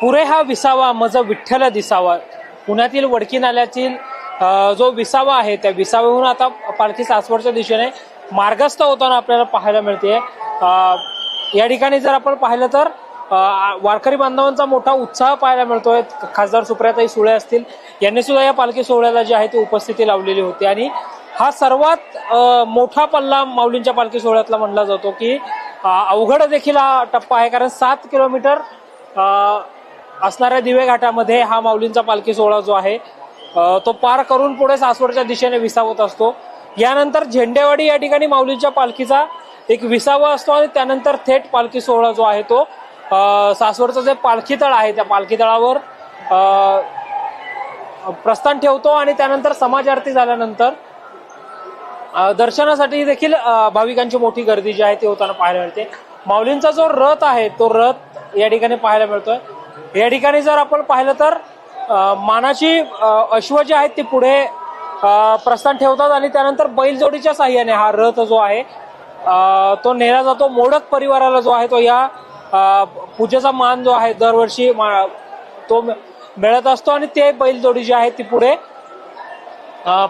पुरे हा विसावा मज विठ्ठल दिसावा. पुण्यातील वडकी नाल्यातील जो विसावा आहे त्या विसाव्याहून आता पालखी सासवडच्या दिशेने मार्गस्थ होताना आपल्याला पाहायला मिळते या ठिकाणी जर आपण पाहिलं तर वारकरी बांधवांचा मोठा उत्साह पाहायला मिळतोय. खासदार सुप्रियाताई सुळे असतील यांनी सुद्धा या पालखी सोहळ्याला जी आहे ती उपस्थिती लावलेली होती. आणि हा सर्वात मोठा पल्ला माऊलींच्या पालखी सोहळ्यातला म्हणला जातो की अवघड देखील हा टप्पा आहे. कारण सात किलोमीटर असणाऱ्या दिवे घाटामध्ये हा माऊलींचा पालखी सोहळा जो आहे तो पार करून पुढे सासवडच्या दिशेने विसावत असतो. यानंतर झेंडेवाडी या ठिकाणी माऊलींच्या पालखीचा एक विसावा असतो आणि त्यानंतर थेट पालखी सोहळा जो आहे तो सासवडचं जे पालखी तळ आहे त्या पालखी तळावर प्रस्थान ठेवतो आणि त्यानंतर समाज आरती झाल्यानंतर दर्शनासाठी देखील भाविकांची मोठी गर्दी जी आहे ती होताना पाहायला मिळते. माऊलींचा जो रथ आहे तो रथ या ठिकाणी पाहायला मिळतोय. या ठिकाणी जर आपण पाहिलं तर मानाची अश्व जे आहेत ती पुढे प्रस्थान ठेवतात आणि त्यानंतर बैलजोडीच्या साह्याने हा रथ जो आहे तो नेला जातो. मोडक परिवाराला जो आहे तो या पूजेचा मान जो आहे दरवर्षी मा- तो मिळत असतो आणि ते बैलजोडी जी आहे ती पुढे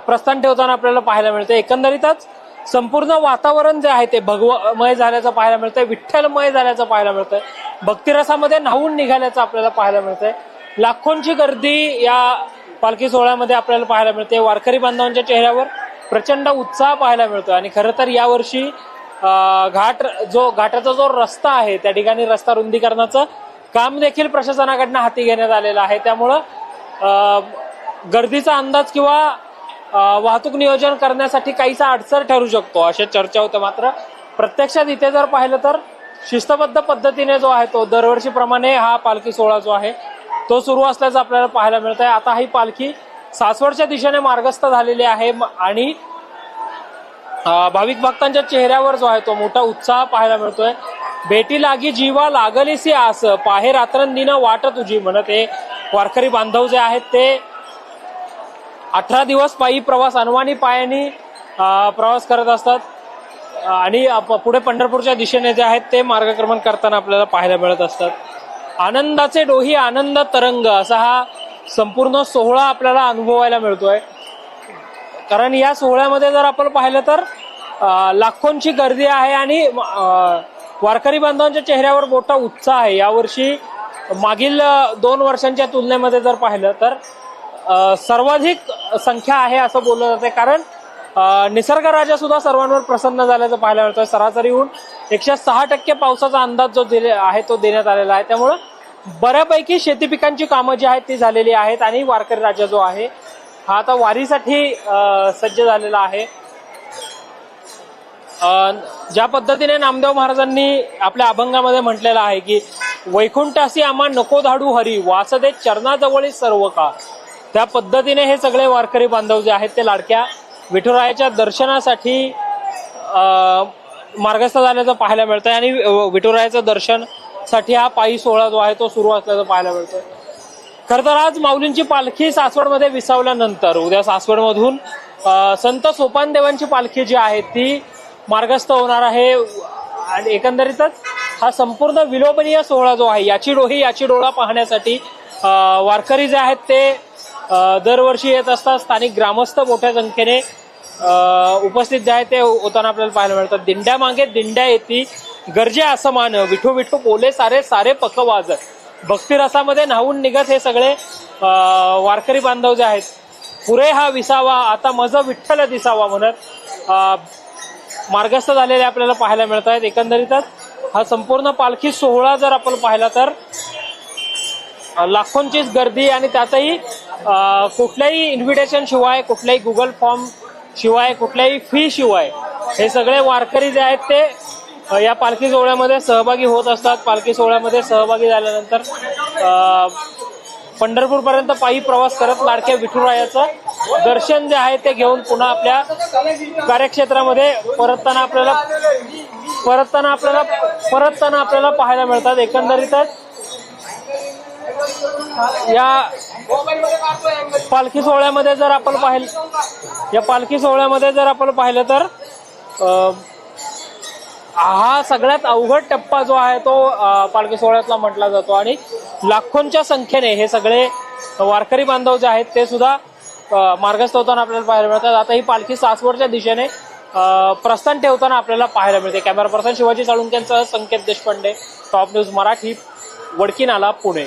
प्रस्थान ठेवताना आपल्याला पाहायला मिळते. एकंदरीतच संपूर्ण वातावरण जे आहे ते भगवमय झाल्याचं पाहायला मिळतंय विठ्ठलमय झाल्याचं पाहायला मिळतंय. भक्तिरसामध्ये न्हावून निघाल्याचं आपल्याला पाहायला मिळतंय. लाखोंची गर्दी या पालखी सोहळ्यामध्ये आपल्याला पाहायला मिळते. वारकरी बांधवांच्या चेहऱ्यावर प्रचंड उत्साह पाहायला मिळतो आणि खरं तर यावर्षी घाट जो घाटाचा जो रस्ता आहे त्या ठिकाणी रस्ता रुंदीकरणाचं काम देखील प्रशासनाकडनं हाती घेण्यात आलेलं आहे. त्यामुळं गर्दीचा अंदाज किंवा वाहतूक नियोजन करण्यासाठी काहीसा अडचण ठरू शकतो अशा चर्चा होत्या मात्र. प्रत्यक्षात इथे जर पाहिलं तर शिस्तबद्ध पद्धतीने जो आहे तो दरवर्षीप्रमाणे हा पालखी सोहळा जो आहे तो सुरू असल्याचं आपल्याला पाहायला मिळत आहे आता ही पालखी सासवडच्या दिशेने मार्गस्थ झालेली आहे आणि भाविक भक्तांच्या चेहऱ्यावर जो आहे तो मोठा उत्साह पाहायला मिळतोय. भेटी लागी जीवा लागलीसी आस पाहे रात्रंदिन वाट तुझी म्हणत हे वारकरी बांधव जे आहेत ते अठरा दिवस पायी प्रवास अनवाणी पायानी प्रवास करत असतात. आणि पुढे पंढरपूरच्या दिशेने जे आहेत ते मार्गक्रमण करताना आपल्याला पाहायला मिळत असतात. आनंदाचे डोही आनंद तरंग असा हा संपूर्ण सोहळा आपल्याला अनुभवायला मिळतोय. कारण या सोहळ्यामध्ये जर आपण पाहिलं तर लाखोंची गर्दी आहे आणि वारकरी बांधवांच्या चेहऱ्यावर मोठा उत्साह आहे. यावर्षी मागील दोन वर्षांच्या तुलनेमध्ये जर पाहिलं तर सर्वाधिक संख्या आहे असं बोललं जाते. कारण निसर्ग निसर्गराजा सुद्धा सर्वांवर प्रसन्न झाल्याचं पाहायला मिळतं सरासरीहून एकशे सहा टक्के पावसाचा अंदाज जो दिले आहे तो देण्यात आलेला आहे. त्यामुळं बऱ्यापैकी शेती पिकांची कामं जी आहेत ती झालेली आहेत आणि वारकरी राजा जो आहे हा आता वारीसाठी सज्ज झालेला आहे. ज्या पद्धतीने नामदेव महाराजांनी आपल्या अभंगामध्ये म्हटलेलं आहे की वैकुंठासी आम्हा नको धाडू हरी वासदे चरणाजवळी सर्व का? त्या पद्धतीने हे सगळे वारकरी बांधव जे आहेत ते लाडक्या विठुरायाच्या दर्शनासाठी मार्गस्थ झाल्याचं पाहायला मिळतं आणि विठुरायाचं दर्शनसाठी हा पायी सोहळा जो आहे तो सुरू असल्याचं पाहायला मिळतोय. खर तर आज माऊलींची पालखी सासवडमध्ये विसावल्यानंतर उद्या सासवडमधून संत सोपानदेवांची पालखी जी आहे ती मार्गस्थ होणार आहे. आणि एकंदरीतच हा संपूर्ण विलोभनीय सोहळा जो आहे याची डोही याची डोळा पाहण्यासाठी वारकरी जे आहेत ते दरवर्षी येत असतात स्थानिक ग्रामस्थ मोठ्या संख्येने उपस्थित जे आहे ते होताना आपल्याला पाहायला मिळतात. दिंड्या मागे दिंड्या येती. गरजे असं मान विठू विठू बोले सारे सारे पकवाज भक्तिरसामध्ये न्हावून निघत हे सगळे वारकरी बांधव जे आहेत. पुरे हा विसावा आता मज विठ्ठल दिसावा म्हणत मार्गस्थ झालेले आपल्याला पाहायला मिळत आहेत एकंदरीतच हा संपूर्ण पालखी सोहळा जर आपण पाहिला तर लाखोंचीच गर्दी आणि त्यातही कुठल्याही इन्व्हिटेशन शिवाय कुठल्याही गुगल फॉर्म शिवाय कुठल्याही फी शिवाय हे सगळे वारकरी जे आहेत ते या पालखी सोहळ्यामध्ये सहभागी होत असतात. पालखी सोहळ्यामध्ये सहभागी झाल्यानंतर पंढरपूरपर्यंत पायी प्रवास करत लाडक्या विठुरायाचं दर्शन जे आहे ते घेऊन पुन्हा आपल्या कार्यक्षेत्रामध्ये परतताना आपल्याला परतताना आपल्याला परतताना आपल्याला पाहायला मिळतात. एकंदरीतच या पालखी सोहळ्यामध्ये जर आपण पाहिलं या पालखी सोहळ्यामध्ये जर आपण पाहिलं तर हा सगळ्यात अवघड टप्पा जो आहे तो पालखी सोहळ्यातला म्हटला जातो. आणि लाखोंच्या संख्येने हे सगळे वारकरी बांधव जे आहेत ते सुद्धा मार्गस्थ होताना आपल्याला पाहायला मिळतात. आता ही पालखी सासवडच्या दिशेने प्रस्थान ठेवताना आपल्याला पाहायला मिळते. कॅमेरा पर्सन शिवाजी साळुंक्यांसह संकेत देशपांडे टॉप न्यूज मराठी वडकी नाला पुणे.